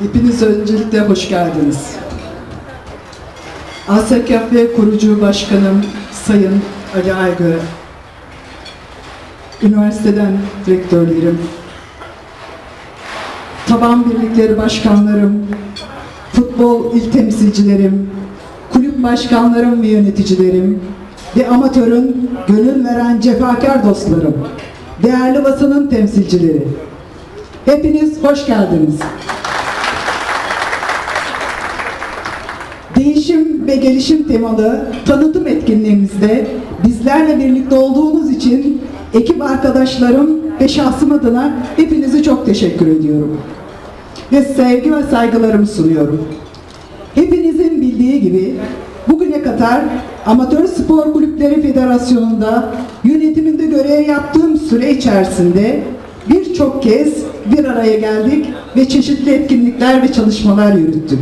Hepiniz öncelikle hoş geldiniz. ASKF kurucu başkanım Sayın Ali Aygı, üniversiteden direktörlerim, taban birlikleri başkanlarım, futbol il temsilcilerim, kulüp başkanlarım ve yöneticilerim ve amatörün gönül veren cefakar dostlarım, değerli basının temsilcileri. Hepiniz hoş geldiniz. Ve gelişim temalı tanıtım etkinliğimizde bizlerle birlikte olduğunuz için ekip arkadaşlarım ve şahsım adına hepinizi çok teşekkür ediyorum. Ve sevgi ve saygılarımı sunuyorum. Hepinizin bildiği gibi bugüne kadar Amatör Spor Kulüpleri Federasyonu'nda yönetiminde görev yaptığım süre içerisinde birçok kez bir araya geldik ve çeşitli etkinlikler ve çalışmalar yürüttük.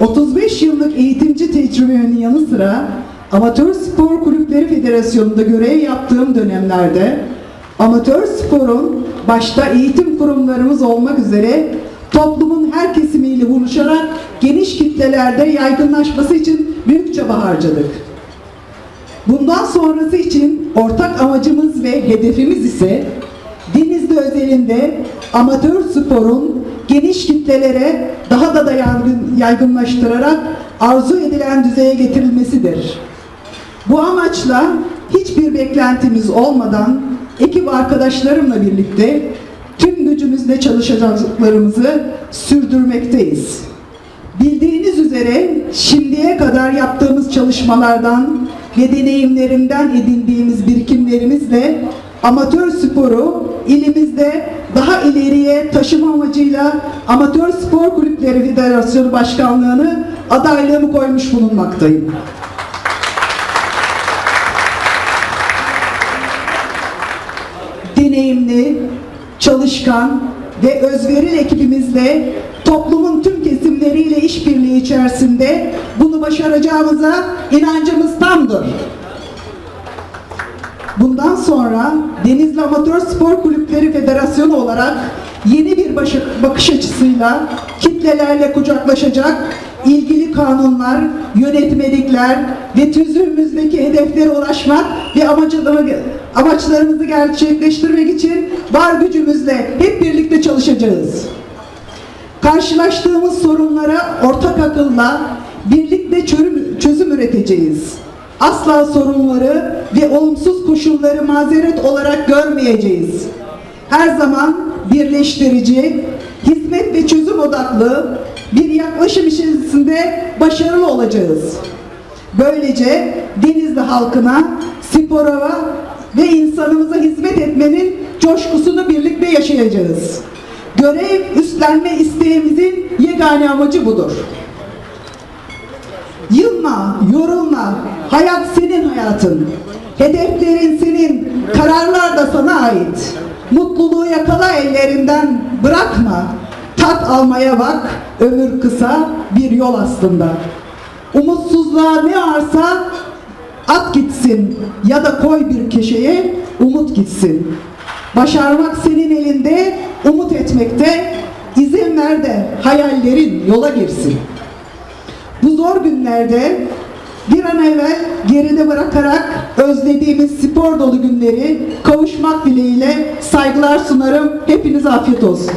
35 yıllık eğitimci tecrübemin yanı sıra Amatör Spor Kulüpleri Federasyonu'nda görev yaptığım dönemlerde amatör sporun başta eğitim kurumlarımız olmak üzere toplumun her kesimiyle buluşarak geniş kitlelerde yaygınlaşması için büyük çaba harcadık. Bundan sonrası için ortak amacımız ve hedefimiz ise Denizli özelinde amatör sporun geniş kitlelere daha da da yaygın- yaygınlaştırarak arzu edilen düzeye getirilmesidir. Bu amaçla hiçbir beklentimiz olmadan ekip arkadaşlarımla birlikte tüm gücümüzle çalışacaklarımızı sürdürmekteyiz. Bildiğiniz üzere şimdiye kadar yaptığımız çalışmalardan ve deneyimlerimden edindiğimiz birikimlerimizle amatör sporu ilimizde daha ileriye taşıma amacıyla Amatör Spor Kulüpleri Federasyonu Başkanlığı'nı adaylığımı koymuş bulunmaktayım. deneyimli, çalışkan ve özverili ekibimizle toplumun tüm kesimleriyle işbirliği içerisinde bunu başaracağımıza inancımız tamdır. Bundan sonra Denizli Amatör Spor Kulüpleri Federasyonu olarak yeni bir başı- bakış açısıyla kitlelerle kucaklaşacak ilgili kanunlar, yönetmelikler ve tüzüğümüzdeki hedeflere ulaşmak ve amaçlarımızı gerçekleştirmek için var gücümüzle hep birlikte çalışacağız. Karşılaştığımız sorunlara ortak akılla birlikte çözüm üreteceğiz. Asla sorunları ve olumsuz koşulları mazeret olarak görmeyeceğiz. Her zaman birleştirici, hizmet ve çözüm odaklı bir yaklaşım içerisinde başarılı olacağız. Böylece Denizli halkına, spora ve insanımıza hizmet etmenin coşkusunu birlikte yaşayacağız. Görev üstlenme isteğimizin yegane amacı budur. Yılma, yorulma. Hayat senin hayatın. Hedeflerin senin, kararlar da sana ait. Mutluluğu yakala ellerinden, bırakma. Tat almaya bak, ömür kısa bir yol aslında. Umutsuzluğa ne varsa at gitsin ya da koy bir köşeye umut gitsin. Başarmak senin elinde, umut etmekte. İzin ver de hayallerin yola girsin. Bu zor günlerde bir an evvel geride bırakarak özlediğimiz spor dolu günleri kavuşmak dileğiyle saygılar sunarım. Hepinize afiyet olsun.